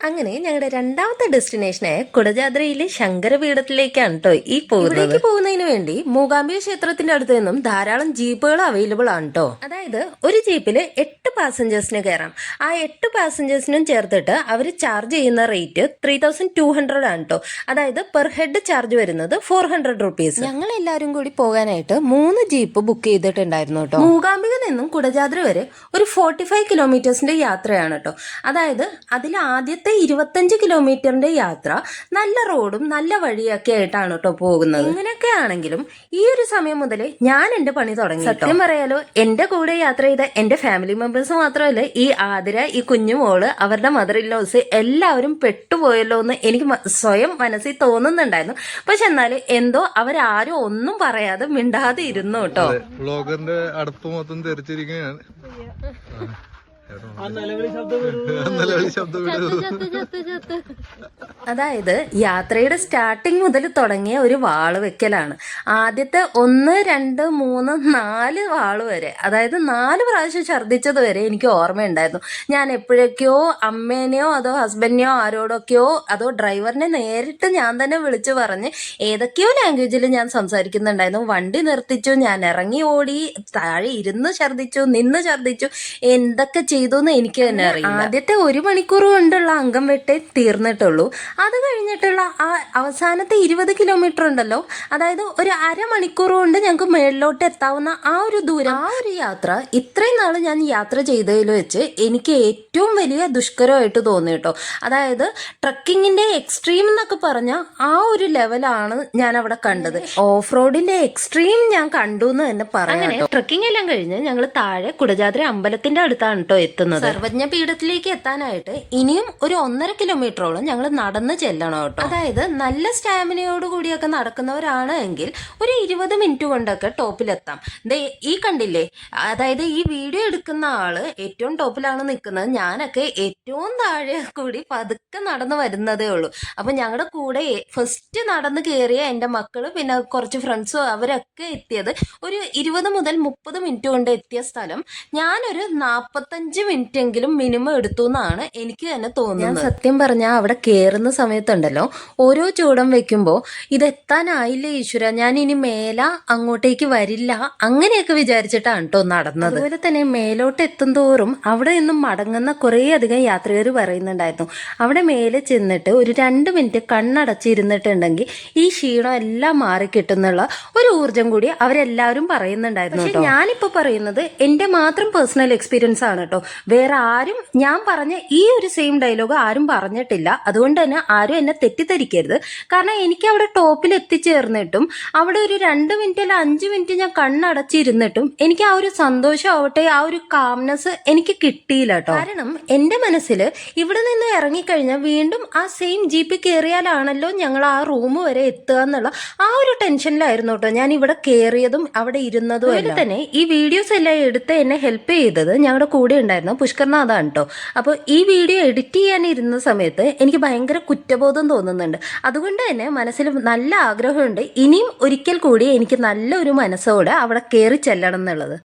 അങ്ങനെ ഞങ്ങളുടെ രണ്ടാമത്തെ ഡെസ്റ്റിനേഷനായ കുടജാദ്രയിലെ ശങ്കരപീഠത്തിലേക്കാണ് കേട്ടോ ഈ പോകുന്നത്. ഇവിടേക്ക് പോകുന്നതിന് വേണ്ടി മൂകാംബിക ക്ഷേത്രത്തിന്റെ അടുത്ത് നിന്നും ധാരാളം ജീപ്പുകൾ അവൈലബിൾ ആണ് കേട്ടോ അതായത് ഒരു ജീപ്പിൽ എട്ട് പാസഞ്ചേഴ്സിന് കയറാം. ആ എട്ട് പാസഞ്ചേഴ്സിനും ചേർത്തിട്ട് അവർ ചാർജ് ചെയ്യുന്ന rate three thousand two hundred ആണ് കേട്ടോ അതായത് പെർ ഹെഡ് ചാർജ് വരുന്നത് ഫോർ ഹൺഡ്രഡ് റുപ്പീസ് ഞങ്ങൾ എല്ലാവരും കൂടി പോകാനായിട്ട് മൂന്ന് ജീപ്പ് ബുക്ക് ചെയ്തിട്ടുണ്ടായിരുന്നു കേട്ടോ മൂകാംബിക നിന്നും കുടജാദ്ര വരെ ഒരു ഫോർട്ടി ഫൈവ് കിലോമീറ്റേഴ്സിന്റെ യാത്രയാണ് കേട്ടോ അതായത് അതിൽ ആദ്യത്തെ ഇരുപത്തഞ്ച് കിലോമീറ്ററിന്റെ യാത്ര നല്ല റോഡും നല്ല വഴിയൊക്കെ ആയിട്ടാണ് കേട്ടോ പോകുന്നത്. ഇങ്ങനെയൊക്കെ ആണെങ്കിലും ഈ ഒരു സമയം മുതൽ ഞാൻ എന്റെ പണി തുടങ്ങി സത്യം പറയാലോ എന്റെ കൂടെ യാത്ര ചെയ്ത എന്റെ ഫാമിലി മെമ്പേഴ്സ് മാത്രമല്ല ഈ ആതിര ഈ കുഞ്ഞു മോൾ അവരുടെ മദർ ഇല്ലോസ് എല്ലാവരും പെട്ടുപോയല്ലോ എന്ന് എനിക്ക് സ്വയം മനസ്സിൽ തോന്നുന്നുണ്ടായിരുന്നു. പക്ഷെ എന്നാൽ എന്തോ അവരാരും ഒന്നും പറയാതെ മിണ്ടാതെ ഇരുന്നു കേട്ടോ. ബ്ലോഗറിന്റെ അടുപ്പ് മൊത്തം തെറിച്ചിരിക്കുകയാണ്. അതായത് യാത്രയുടെ സ്റ്റാർട്ടിങ് മുതൽ തുടങ്ങിയ ഒരു വാൾ വെക്കലാണ്. ആദ്യത്തെ ഒന്ന് രണ്ട് മൂന്ന് നാല് വാൾ വരെ. അതായത് നാല് പ്രാവശ്യം ഛർദ്ദിച്ചത് വരെ എനിക്ക് ഓർമ്മയുണ്ടായിരുന്നു. ഞാൻ എപ്പോഴൊക്കെയോ അമ്മേനെയോ അതോ ഹസ്ബൻഡിനെയോ ആരോടൊക്കെയോ അതോ ഡ്രൈവറിനെ നേരിട്ട് ഞാൻ തന്നെ വിളിച്ചു പറഞ്ഞ് ഏതൊക്കെയോ ലാംഗ്വേജിൽ ഞാൻ സംസാരിക്കുന്നുണ്ടായിരുന്നു. വണ്ടി നിർത്തിച്ചു ഞാൻ ഇറങ്ങി ഓടി താഴെ ഇരുന്ന് ഛർദ്ദിച്ചു നിന്ന് ഛർദ്ദിച്ചു എന്തൊക്കെ ചെയ്തു എന്ന് എനിക്ക് തന്നെ അറിയാം ആദ്യത്തെ ഒരു മണിക്കൂർ കൊണ്ടുള്ള അംഗം വെട്ടേ തീർന്നിട്ടുള്ളൂ. അത് കഴിഞ്ഞിട്ടുള്ള ആ അവസാനത്തെ ഇരുപത് കിലോമീറ്റർ ഉണ്ടല്ലോ. അതായത് ഒരു അരമണിക്കൂർ കൊണ്ട് ഞങ്ങൾക്ക് മേളിലോട്ട് എത്താവുന്ന ആ ഒരു ദൂരം ആ ഒരു യാത്ര ഇത്രയും നാൾ ഞാൻ യാത്ര ചെയ്തതിൽ വെച്ച് എനിക്ക് ഏറ്റവും വലിയ ദുഷ്കരമായിട്ട് തോന്നി കേട്ടോ അതായത് ട്രക്കിങ്ങിന്റെ എക്സ്ട്രീം എന്നൊക്കെ പറഞ്ഞ ആ ഒരു ലെവലാണ് ഞാൻ അവിടെ കണ്ടത്. ഓഫ് റോഡിന്റെ എക്സ്ട്രീം ഞാൻ കണ്ടു എന്ന് തന്നെ പറയാം ട്രക്കിംഗ് എല്ലാം കഴിഞ്ഞ് ഞങ്ങൾ താഴെ കുടജാദ്രി അമ്പലത്തിന്റെ അടുത്താണ് കേട്ടോ എത്തുന്നത്? സർവജ്ഞ പീഠത്തിലേക്ക് എത്താനായിട്ട് ഇനിയും ഒരു ഒന്നര കിലോമീറ്ററോളം ഞങ്ങൾ നടന്ന് ചെല്ലണം കേട്ടോ. അതായത് നല്ല സ്റ്റാമിനയോട് കൂടിയൊക്കെ നടക്കുന്നവരാണ് എങ്കിൽ ഒരു ഇരുപത് മിനിറ്റ് കൊണ്ടൊക്കെ ടോപ്പിലെത്താം. ഈ കണ്ടില്ലേ? അതായത് ഈ വീഡിയോ എടുക്കുന്ന ആൾ ഏറ്റവും ടോപ്പിലാണ് നിൽക്കുന്നത്. ഞാനൊക്കെ ഏറ്റവും താഴെ കൂടി പതുക്കെ നടന്നു വരുന്നതേ ഉള്ളൂ. അപ്പൊ ഞങ്ങളുടെ കൂടെ ഫസ്റ്റ് നടന്ന് കയറിയ എന്റെ മക്കൾ പിന്നെ കുറച്ച് ഫ്രണ്ട്സും അവരൊക്കെ എത്തിയത് ഒരു ഇരുപത് മുതൽ മുപ്പത് മിനിറ്റ് കൊണ്ട് എത്തിയ സ്ഥലം ഞാനൊരു മിനിറ്റ് എങ്കിലും മിനിമം എടുത്തു എന്നാണ് എനിക്ക് തന്നെ തോന്നുന്നത്. ഞാൻ സത്യം പറഞ്ഞാൽ അവിടെ കയറുന്ന സമയത്തുണ്ടല്ലോ ഓരോ ചൂടം വെക്കുമ്പോൾ ഇത് എത്താനായില്ലേ ഈശ്വര? ഞാൻ ഇനി മേല അങ്ങോട്ടേക്ക് വരില്ല. അങ്ങനെയൊക്കെ വിചാരിച്ചിട്ടാണ് കേട്ടോ നടന്നത്. അതുപോലെ തന്നെ മേലോട്ട് എത്തും തോറും അവിടെ നിന്നും മടങ്ങുന്ന കുറേ അധികം യാത്രികർ പറയുന്നുണ്ടായിരുന്നു. അവിടെ മേലെ ചെന്നിട്ട് ഒരു രണ്ട് മിനിറ്റ് കണ്ണടച്ചിരുന്നിട്ടുണ്ടെങ്കിൽ ഈ ക്ഷീണം എല്ലാം മാറി കിട്ടുന്നുള്ള ഒരു ഊർജം കൂടി അവരെല്ലാവരും പറയുന്നുണ്ടായിരുന്നു പക്ഷെ ഞാനിപ്പോ പറയുന്നത് എന്റെ മാത്രം പേഴ്സണൽ എക്സ്പീരിയൻസ് ആണ് കേട്ടോ വേറെ ആരും ഞാൻ പറഞ്ഞ ഈ ഒരു സെയിം ഡയലോഗ് ആരും പറഞ്ഞിട്ടില്ല. അതുകൊണ്ട് തന്നെ ആരും എന്നെ തെറ്റിദ്ധരിക്കരുത്. കാരണം എനിക്ക് അവിടെ ടോപ്പിൽ എത്തിച്ചേർന്നിട്ടും അവിടെ ഒരു രണ്ട് മിനിറ്റ് അല്ല അഞ്ച് മിനിറ്റ് ഞാൻ കണ്ണടച്ചിരുന്നിട്ടും എനിക്ക് ആ ഒരു സന്തോഷം ആവട്ടെ ആ ഒരു കാംനെസ് എനിക്ക് കിട്ടിയില്ല കേട്ടോ കാരണം എന്റെ മനസ്സിൽ ഇവിടെ നിന്ന് ഇറങ്ങിക്കഴിഞ്ഞാൽ വീണ്ടും ആ സെയിം ജീപ്പിൽ കയറിയാലാണല്ലോ ഞങ്ങൾ ആ റൂം വരെ എത്തുക എന്നുള്ള ആ ഒരു ടെൻഷനിലായിരുന്നു കേട്ടോ ഞാൻ ഇവിടെ കയറിയതും അവിടെ ഇരുന്നതും അതുപോലെ തന്നെ ഈ വീഡിയോസ് എല്ലാം എടുത്ത് എന്നെ ഹെൽപ്പ് ചെയ്തത് ഞങ്ങളുടെ കൂടെ ഉണ്ടായിരുന്ന പുഷ്കർനാഥാണ് കേട്ടോ. അപ്പോൾ ഈ വീഡിയോ എഡിറ്റ് ചെയ്യാനിരുന്ന സമയത്ത് എനിക്ക് ഭയങ്കര കുറ്റബോധം തോന്നുന്നുണ്ട്. അതുകൊണ്ട് തന്നെ മനസ്സിൽ നല്ല ആഗ്രഹമുണ്ട്. ഇനിയും ഒരിക്കൽ കൂടി എനിക്ക് നല്ലൊരു മനസ്സോടെ അവിടെ കയറി ചെല്ലണം എന്നുള്ളത്.